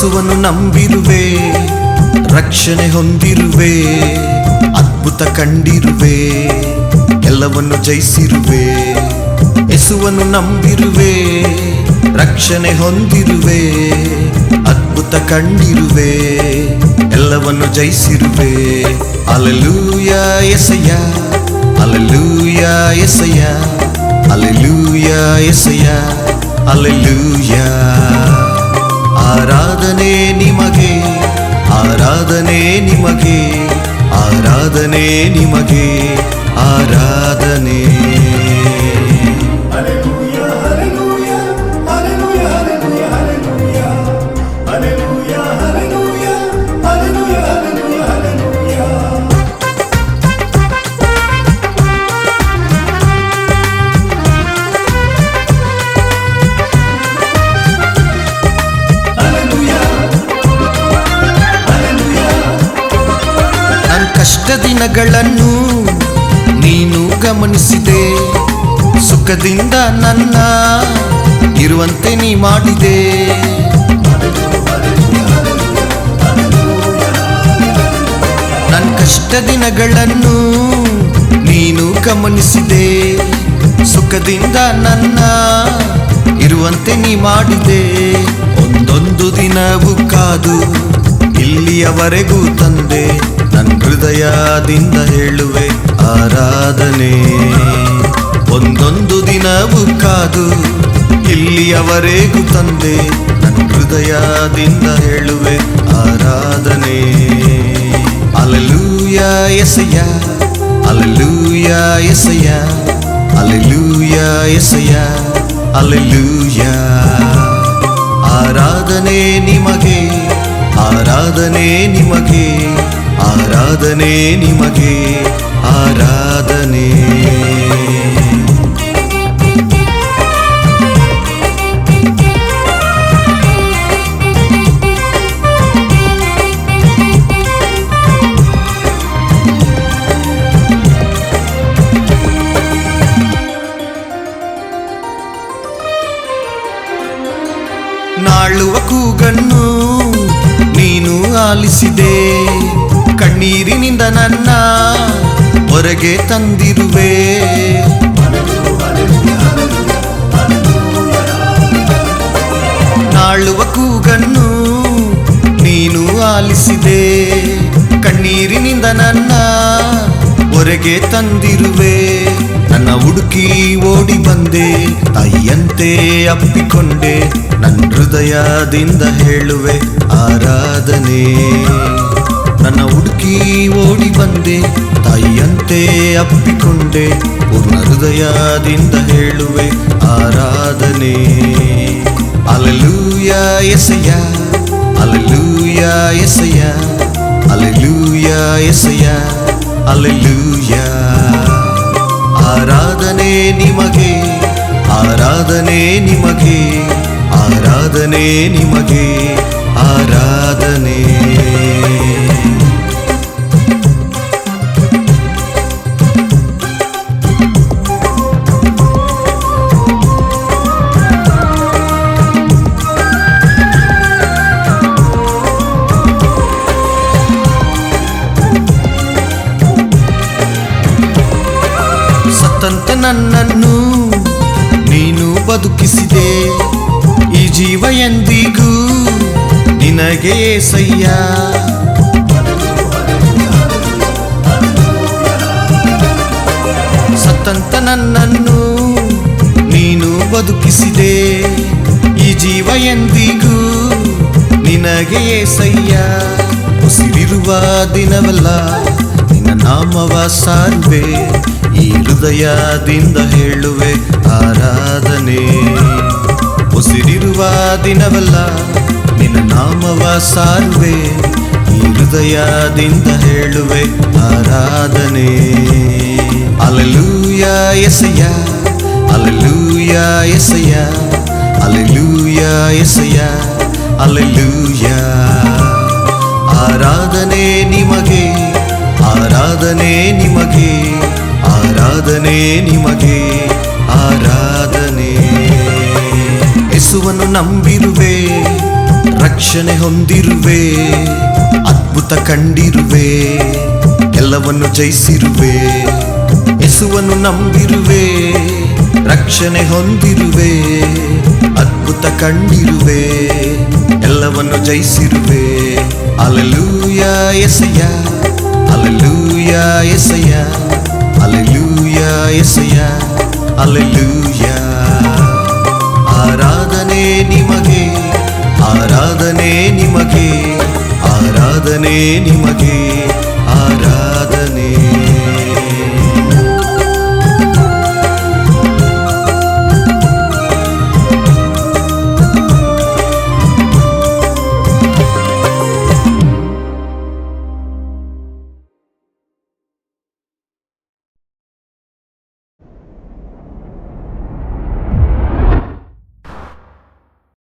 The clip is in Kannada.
ಯೇಸುವನ್ನು ನಂಬಿರುವೆ, ರಕ್ಷಣೆ ಹೊಂದಿರುವೆ, ಅದ್ಭುತ ಕಂಡಿರುವೆ, ಎಲ್ಲವನ್ನು ಜಯಿಸಿರುವೆ. ಯೇಸುವನ್ನು ನಂಬಿರುವೆ, ರಕ್ಷಣೆ ಹೊಂದಿರುವೆ, ಅದ್ಭುತ ಕಂಡಿರುವೆ, ಎಲ್ಲವನ್ನು ಜಯಿಸಿರುವೆ. ಅಲೆಲೂಯ ಎಸಯ್ಯ ಅಲೆಲೂಯ ಎಸಯ್ಯ ಅಲೆಲೂಯ ಎಸಯ್ಯ ಅಲೆಲೂಯ ಆರಾಧನೆ ನಿಮಗೆ ಆರಾಧನೆ ನಿಮಗೆ ಆರಾಧನೆ ನಿಮಗೆ ಆರಾಧನೆ ಕಷ್ಟ ದಿನಗಳನ್ನು ನೀನು ಗಮನಿಸಿದೆ. ಸುಖದಿಂದ ನನ್ನ ಇರುವಂತೆ ನೀ ಮಾಡಿದೆ. ನನ್ನ ಕಷ್ಟ ದಿನಗಳನ್ನು ನೀನು ಗಮನಿಸಿದೆ. ಸುಖದಿಂದ ನನ್ನ ಇರುವಂತೆ ನೀ ಮಾಡಿದೆ. ಒಂದೊಂದು ದಿನವೂ ಕಾದು ಇಲ್ಲಿಯವರೆಗೂ ತಂದೆ. ನನ್ನ ಹೃದಯದಿಂದ ಹೇಳುವೆ ಆರಾಧನೆ. ಒಂದೊಂದು ದಿನವೂ ಕಾದು ಇಲ್ಲಿಯವರೆಗೂ ತಂದೆ ನನ್ನ ಹೃದಯದಿಂದ ಹೇಳುವೆ ಆರಾಧನೆ. ಅಲಲೂಯ ಎಸಯ್ಯ ಅಲಲೂಯ ಎಸಯ್ಯ ಅಲಲೂಯ ಎಸಯ್ಯ ಅಲಲೂಯ. ಆರಾಧನೆ ನಿಮಗೆ ಆರಾಧನೆ ನಿಮಗೆ. ಆರಾಧನೆ ನಿಮಗೆ ಆರಾಧನೆ. ಕೂಗನ್ನು ನೀನು ಆಲಿಸಿದೆ. ಕಣ್ಣೀರಿನಿಂದ ನನ್ನ ಹೊರಗೆ ತಂದಿರುವೆ. ನಾಳುವ ಕೂಗನ್ನು ನೀನು ಆಲಿಸಿದೆ. ಕಣ್ಣೀರಿನಿಂದ ನನ್ನ ಹೊರಗೆ ತಂದಿರುವೆ. ನನ್ನ ಹುಡುಕಿ ಓಡಿ ಬಂದೆ, ತಾಯಿಯಂತೆ ಅಪ್ಪಿಕೊಂಡೆ. ನನ್ನ ಹೃದಯದಿಂದ ಹೇಳುವೆ ಆರಾಧನೆ. ನನ್ನ ಹುಡುಕಿ ಓಡಿ ಬಂದೆ, ತಾಯಿಯಂತೆ ಅಪ್ಪಿಕೊಂಡೆ, ಪೂರ್ಣ ಹೃದಯದಿಂದ ಹೇಳುವೆ ಆರಾಧನೆ. Hallelujah ಎಸೆಯ hallelujah ಎಸೆಯ hallelujah ಎಸೆಯ hallelujah. ಆರಾಧನೆ ನಿಮಗೆ ಆರಾಧನೆ ನಿಮಗೆ ಆರಾಧನೆ ನಿಮಗೆ, ಆರಾಧನೆ. ನನ್ನನ್ನು ನೀನು ಬದುಕಿಸಿದೆ. ಈ ಜೀವ ಎಂದಿಗೂ ನಿನಗೆ ಸಯ್ಯ ಸತ್ತಂತ ನನ್ನನ್ನು ನೀನು ಬದುಕಿಸಿದೆ. ಈ ಜೀವ ಎಂದಿಗೂ ನಿನಗೆ ಸಯ್ಯ ಉಸಿರಿರುವ ದಿನವಲ್ಲ, ನಿನ್ನ ನಾಮವ ಸಾರುವೆ. ಈ ಹೃದಯದಿಂದ ಹೇಳುವೆ ಆರಾಧನೆ. ಉಸಿರಿರುವ ದಿನವಲ್ಲ, ನಿನ್ನ ನಾಮವ ಸಾರುವೆ. ಈ ಹೃದಯದಿಂದ ಹೇಳುವೆ ಆರಾಧನೆ. ಅಲೆಲೂಯ ಎಸಯ್ಯ ಅಲೆಲೂಯ ಎಸಯ್ಯ ಅಲೆಲೂಯ ಎಸಯ್ಯ ಅಲೆಲೂಯ. ಆರಾಧನೆ ನಿಮಗೆ, ಆರಾಧನೆ. ಯೇಸುವನ್ನು ನಂಬಿರುವೆ, ರಕ್ಷಣೆ ಹೊಂದಿರುವೆ, ಅದ್ಭುತ ಕಂಡಿರುವೆ, ಎಲ್ಲವನ್ನು ಜಯಿಸಿರುವೆ. ಯೇಸುವನ್ನು ನಂಬಿರುವೆ, ರಕ್ಷಣೆ ಹೊಂದಿರುವೆ, ಅದ್ಭುತ ಕಂಡಿರುವೆ, ಎಲ್ಲವನ್ನು ಜಯಿಸಿರುವೆ. ಅಲಲೂಯ ಎಸೆಯ ಅಲಲೂಯ ಎಸೆಯ ಅಲೆಲೂಯ ಎಸೆಯ ಅಲೆಲೂಯ ಆರಾಧನೆ ನಿಮಗೆ ಆರಾಧನೆ ನಿಮಗೆ ಆರಾಧನೆ ನಿಮಗೆ